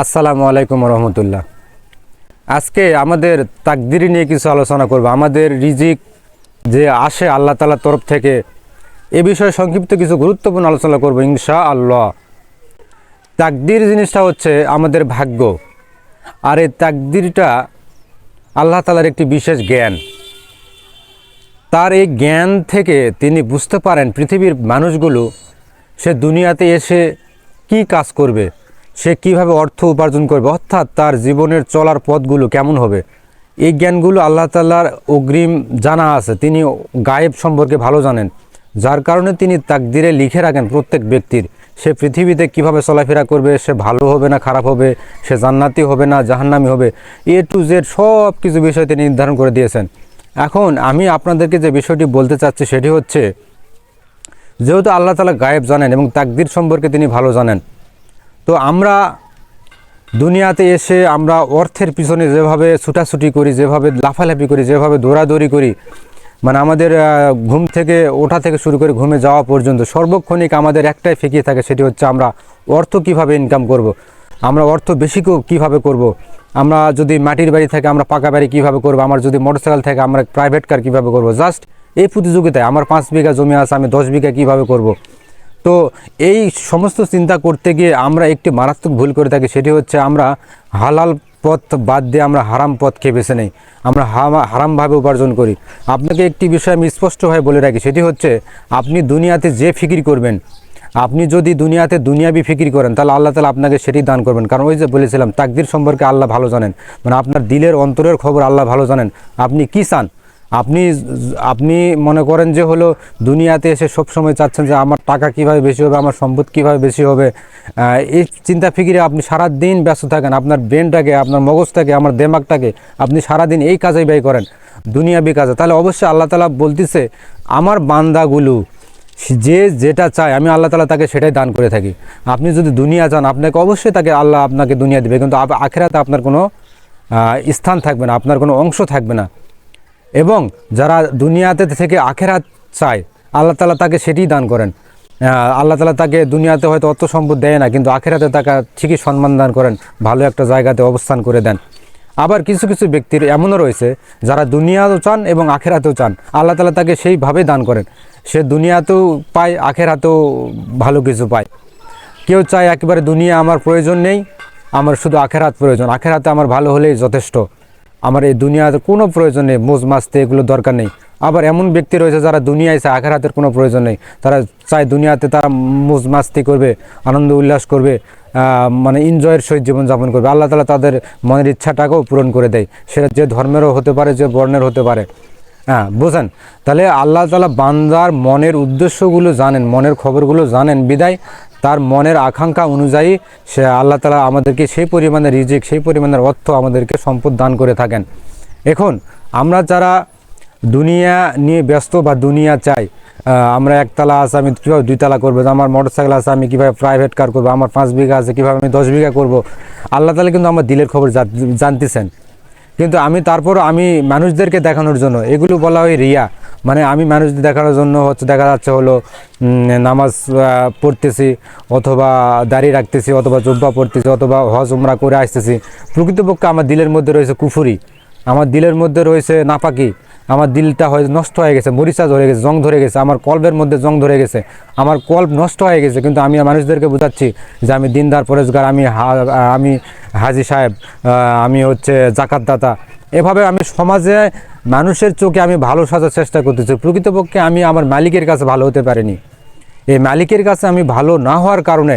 আসসালামু আলাইকুম রহমতুল্লাহ। আজকে আমাদের তাকদিরি নিয়ে কিছু আলোচনা করব। আমাদের রিজিক যে আসে আল্লাহ তালার তরফ থেকে, এ বিষয়ে সংক্ষিপ্ত কিছু গুরুত্বপূর্ণ আলোচনা করব ইনশা আল্লাহ তাকদির জিনিসটা হচ্ছে আমাদের ভাগ্য। আর এই তাকদিরটা আল্লাহ তালার একটি বিশেষ জ্ঞান। তার এই জ্ঞান থেকে তিনি বুঝতে পারেন পৃথিবীর মানুষগুলো সে দুনিয়াতে এসে কি কাজ করবে। সে কীভাবে অর্থ উপার্জন করবে? অর্থাৎ তার জীবনের চলার পথগুলো কেমন হবে? এই জ্ঞানগুলো আল্লাহ তাল্লার অগ্রিম জানা আছে। তিনি গায়েব সম্পর্কে ভালো জানেন। যার কারণে তিনি তাকদিরে লিখে রাখেন প্রত্যেক ব্যক্তির। সে পৃথিবীতে কীভাবে চলাফেরা করবে? সে ভালো হবে না খারাপ হবে? সে জান্নাতি হবে না জাহান্নামি হবে? এ টু জেড সব কিছু বিষয় তিনি নির্ধারণ করে দিয়েছেন। এখন আমি আপনাদেরকে যে বিষয়টি বলতে চাচ্ছি সেটি হচ্ছে, যেহেতু আল্লাহ তালা গায়েব জানেন এবং তাকদির সম্পর্কে তিনি ভালো জানেন তো আমরা দুনিয়াতে এসে আমরা অর্থের পিছনে যেভাবে ছুটাছুটি করি, যেভাবে লাফালাফি করি, যেভাবে দৌড়াদৌড়ি করি মানে আমাদের ঘুম থেকে, ওঠা থেকে শুরু করে ঘুমে যাওয়া পর্যন্ত সর্বক্ষণিক আমাদের একটাই ফেঁকিয়ে থাকে, সেটি হচ্ছে আমরা অর্থ কীভাবে ইনকাম করব। আমরা অর্থ বেশি কীভাবে করব। আমরা যদি মাটির বাড়ি থেকে আমরা পাকা বাড়ি কীভাবে করব, আমার যদি মোটরসাইকেল থেকে আমরা প্রাইভেট কার কীভাবে করব জাস্ট এই প্রতিযোগিতায় আমার পাঁচ বিঘা জমি আছে, আমি দশ বিঘা কীভাবে করব। তো এই সমস্ত চিন্তা করতে গিয়ে আমরা একটি মারাত্মক ভুল করে থাকি, সেটি হচ্ছে আমরা হালাল পথ বাদ দিয়ে আমরা হারাম পথকে বেছে নেই। আমরা হারামভাবে উপার্জন করি। আপনাকে একটি বিষয় আমি স্পষ্টভাবে বলে রাখি, সেটি হচ্ছে আপনি দুনিয়াতে যে ফিকির করবেন, আপনি যদি দুনিয়াতে দুনিয়াবি ফিকির করেন, তাহলে আল্লাহ তালা আপনাকে সেটি দান করবেন। কারণ ওই যে বলেছিলাম, তাকদির সম্পর্কে আল্লাহ ভালো জানেন। মানে আপনার দিলের অন্তরের খবর আল্লাহ ভালো জানেন। আপনি কী চান? আপনি আপনি মনে করেন যে হলো দুনিয়াতে এসে সব সময় চাচ্ছেন যে আমার টাকা কীভাবে বেশি হবে, আমার সম্পদ কীভাবে বেশি হবে? এই চিন্তা ফিকিরে আপনি সারা দিন ব্যস্ত থাকেন, আপনার ব্রেনটাকে, আপনার মগজটাকে, আমার দেমাগটাকে আপনি সারা দিন এই কাজেই ব্যয় করেন, দুনিয়াবি কাজে। তাহলে অবশ্যই আল্লাহ তালা বলতেছে, আমার বান্দাগুলো যে যেটা চায়, আমি আল্লাহ তালা তাকে সেটাই দান করে থাকি। আপনি যদি দুনিয়া চান আপনাকে অবশ্যই তাকে আল্লাহ আপনাকে দুনিয়া দেবে, কিন্তু আখেরাতে আপনার কোনো স্থান থাকবে না, আপনার কোনো অংশ থাকবে না। এবং যারা দুনিয়াতে থেকে আখেরাত চায়, আল্লাহ তালা তাকে সেটিই দান করেন। আল্লাহ তালা তাকে দুনিয়াতে হয়তো অর্থ সম্পদ দেয় না, কিন্তু আখেরাতে তাকে ঠিকই সম্মান দান করেন, ভালো একটা জায়গাতে অবস্থান করে দেন। আবার কিছু কিছু ব্যক্তির এমনও রয়েছে, যারা দুনিয়াতেও চান এবং আখেরাতেও চান, আল্লাহ তালা তাকে সেইভাবে দান করেন। সে দুনিয়াতেও পায়, আখেরাতেও ভালো কিছু পায়। কেউ চায় একেবারে দুনিয়া আমার প্রয়োজন নেই, আমার শুধু আখেরাত প্রয়োজন, আখেরাতে আমার ভালো হলেই যথেষ্ট। আমার এই দুনিয়াতে কোনো প্রয়োজন নেই, মোজ মাছতে এগুলো দরকার নেই। আবার এমন ব্যক্তি রয়েছে যারা দুনিয়ায় চায় আখেরাতের কোনো প্রয়োজন নেই। তারা চায় দুনিয়াতে তারা মোজ মাস্তি করবে, আনন্দ উল্লাস করবে মানে এনজয়ের সহিত জীবনযাপন করবে। আল্লাহ তালা তাদের মনের ইচ্ছাটাকেও পূরণ করে দেয়। সেটা যে ধর্মেরও হতে পারে, যে বর্ণের হতে পারে। হ্যাঁ বুঝেন তাহলে আল্লাহ তালা বান্দার মনের উদ্দেশ্যগুলো জানেন, মনের খবরগুলো জানেন। বিদায়। তার মনের আকাঙ্ক্ষা অনুযায়ী সে আল্লাহ তালা আমাদেরকে সেই পরিমাণে রিজিক, সেই পরিমাণের অর্থ আমাদেরকে সম্পদ দান করে থাকেন। এখন, আমরা যারা দুনিয়া নিয়ে ব্যস্ত বা দুনিয়া চাই আমরা একতলা আছে, আমি কীভাবে দুইতলা করব? আমার মোটরসাইকেল আছে, আমি কীভাবে প্রাইভেট কার করব? আমার পাঁচ বিঘা আছে, কীভাবে আমি দশ বিঘা করব? আল্লাহ তালা কিন্তু আমার দিলের খবর জানতেছেন। কিন্তু আমি তারপর আমি মানুষদেরকে দেখানোর জন্য, এগুলো বলা হয় রিয়া। মানে আমি মানুষদের দেখানোর জন্য হচ্ছে দেখা যাচ্ছে হলো নামাজ পড়তেছি অথবা দাঁড়িয়ে রাখতেছি অথবা জব্বা পড়তেছি অথবা হজ, উমরা করে আসতেছি। প্রকৃতপক্ষে আমার দিলের মধ্যে রয়েছে কুফুরি। আমার দিলের মধ্যে রয়েছে নাপাকি আমার দিলটা হয়ে নষ্ট হয়ে গেছে, মরিচা ধরে গেছে, জং ধরে গেছে, আমার কল্পের মধ্যে জং ধরে গেছে। আমার কল্প নষ্ট হয়ে গেছে, কিন্তু আমি মানুষদেরকে বোঝাচ্ছি যে আমি দিনদার, পরেশগার, আমি আমি হাজি সাহেব আমি হচ্ছে জাকাতদাতা এভাবে আমি সমাজে মানুষের চোখে আমি ভালো সাজার চেষ্টা করতেছি। প্রকৃতপক্ষে আমি আমার মালিকের কাছে ভালো হতে পারিনি। এই মালিকের কাছে আমি ভালো না হওয়ার কারণে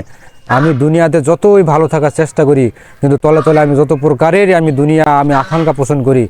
আমি দুনিয়াতে যতই ভালো থাকার চেষ্টা করি, কিন্তু তলে তলে আমি যত প্রকারেরই আমি দুনিয়া আমি আকাঙ্ক্ষা পোষণ করি।